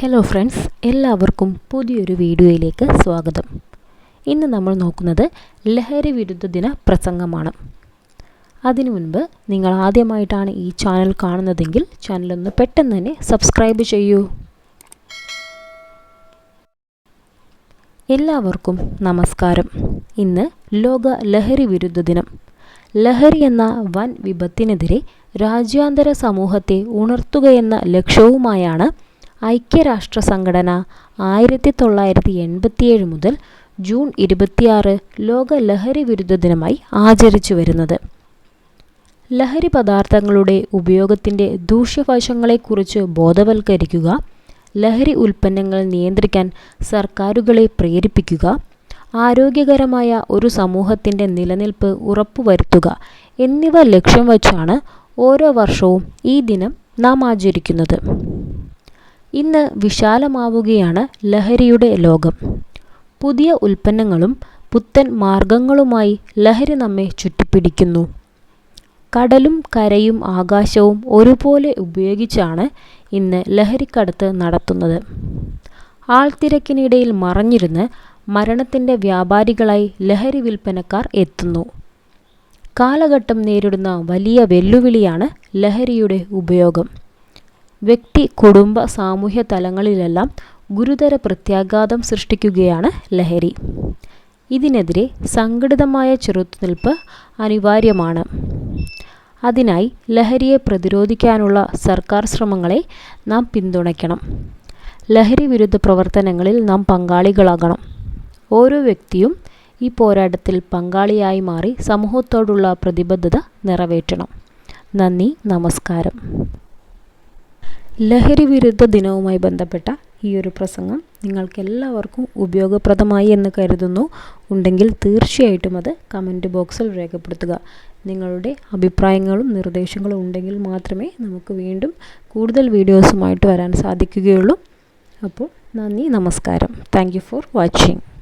Hello friends എല്ലാവർക്കും പുതിയൊരു വീഡിയോയിലേക്ക് സ്വാഗതം. ഇന്ന് നമ്മൾ നോക്കുന്നത് ലഹരി വിരുദ്ധ ദിന പ്രസംഗമാണ്. അതിനു മുൻപ് നിങ്ങൾ ആദ്യമായിട്ടാണ് ഈ ചാനൽ കാണുന്നതെങ്കിൽ ചാനലൊന്ന് പെട്ടെന്ന് തന്നെ സബ്സ്ക്രൈബ് ചെയ്യൂ. എല്ലാവർക്കും നമസ്കാരം. ഇന്ന് ലോക ലഹരി വിരുദ്ധ ദിനം. ലഹരി എന്ന വൻ വിപത്തിനെതിരെ രാജ്യാന്തര സമൂഹത്തെ ഉണർത്തുകയെന്ന ലക്ഷ്യവുമായാണ് ഐക്യരാഷ്ട്ര സംഘടന ആയിരത്തി തൊള്ളായിരത്തി എൺപത്തിയേഴ് മുതൽ ജൂൺ ഇരുപത്തിയാറ് ലോക ലഹരി വിരുദ്ധ ദിനമായി ആചരിച്ചു വരുന്നത്. ലഹരി പദാർത്ഥങ്ങളുടെ ഉപയോഗത്തിന്റെ ദൂഷ്യവശങ്ങളെക്കുറിച്ച് ബോധവൽക്കരിക്കുക ലഹരി ഉൽപ്പന്നങ്ങൾ നിയന്ത്രിക്കാൻ സർക്കാരുകളെ പ്രേരിപ്പിക്കുക ആരോഗ്യകരമായ ഒരു സമൂഹത്തിന്റെ നിലനിൽപ്പ് ഉറപ്പുവരുത്തുക എന്നിവ ലക്ഷ്യം വച്ചാണ് ഓരോ വർഷവും ഈ ദിനം നാം ആചരിക്കുന്നത്. ഇന്ന് വിശാലമാവുകയാണ് ലഹരിയുടെ ലോകം. പുതിയ ഉൽപ്പന്നങ്ങളും പുത്തൻ മാർഗങ്ങളുമായി ലഹരി നമ്മെ ചുറ്റിപ്പിടിക്കുന്നു. കടലും കരയും ആകാശവും ഒരുപോലെ ഉപയോഗിച്ചാണ് ഇന്ന് ലഹരിക്കടത്ത് നടത്തുന്നത്. ആൾത്തിരക്കിനിടയിൽ മറഞ്ഞിരുന്ന് മരണത്തിന്റെ വ്യാപാരികളായി ലഹരി വിൽപ്പനക്കാർ എത്തുന്നു. കാലഘട്ടം നേരിടുന്ന വലിയ വെല്ലുവിളിയാണ് ലഹരിയുടെ ഉപയോഗം. വ്യക്തി കുടുംബ സാമൂഹ്യ തലങ്ങളിലെല്ലാം ഗുരുതര പ്രത്യാഘാതം സൃഷ്ടിക്കുകയാണ് ലഹരി. ഇതിനെതിരെ സംഘടിതമായ ചെറുത്തുനിൽപ്പ് അനിവാര്യമാണ്. അതിനായി ലഹരിയെ പ്രതിരോധിക്കാനുള്ള സർക്കാർ ശ്രമങ്ങളെ നാം പിന്തുണയ്ക്കണം. ലഹരി വിരുദ്ധ പ്രവർത്തനങ്ങളിൽ നാം പങ്കാളികളാകണം. ഓരോ വ്യക്തിയും ഈ പോരാട്ടത്തിൽ പങ്കാളിയായി മാറി സമൂഹത്തോടുള്ള പ്രതിബദ്ധത നിറവേറ്റണം. നന്ദി നമസ്കാരം. ലഹരി വിരുദ്ധ ദിനവുമായി ബന്ധപ്പെട്ട ഈ ഒരു പ്രസംഗം നിങ്ങൾക്ക് എല്ലാവർക്കും ഉപയോഗപ്രദമായി എന്ന് കരുതുന്നു. ഉണ്ടെങ്കിൽ തീർച്ചയായിട്ടും അത് കമന്റ് ബോക്സിൽ രേഖപ്പെടുത്തുക. നിങ്ങളുടെ അഭിപ്രായങ്ങളും നിർദ്ദേശങ്ങളും ഉണ്ടെങ്കിൽ മാത്രമേ നമുക്ക് വീണ്ടും കൂടുതൽ വീഡിയോസുമായിട്ട് വരാൻ സാധിക്കുകയുള്ളൂ. അപ്പോൾ നന്ദി നമസ്കാരം. Thank for watching.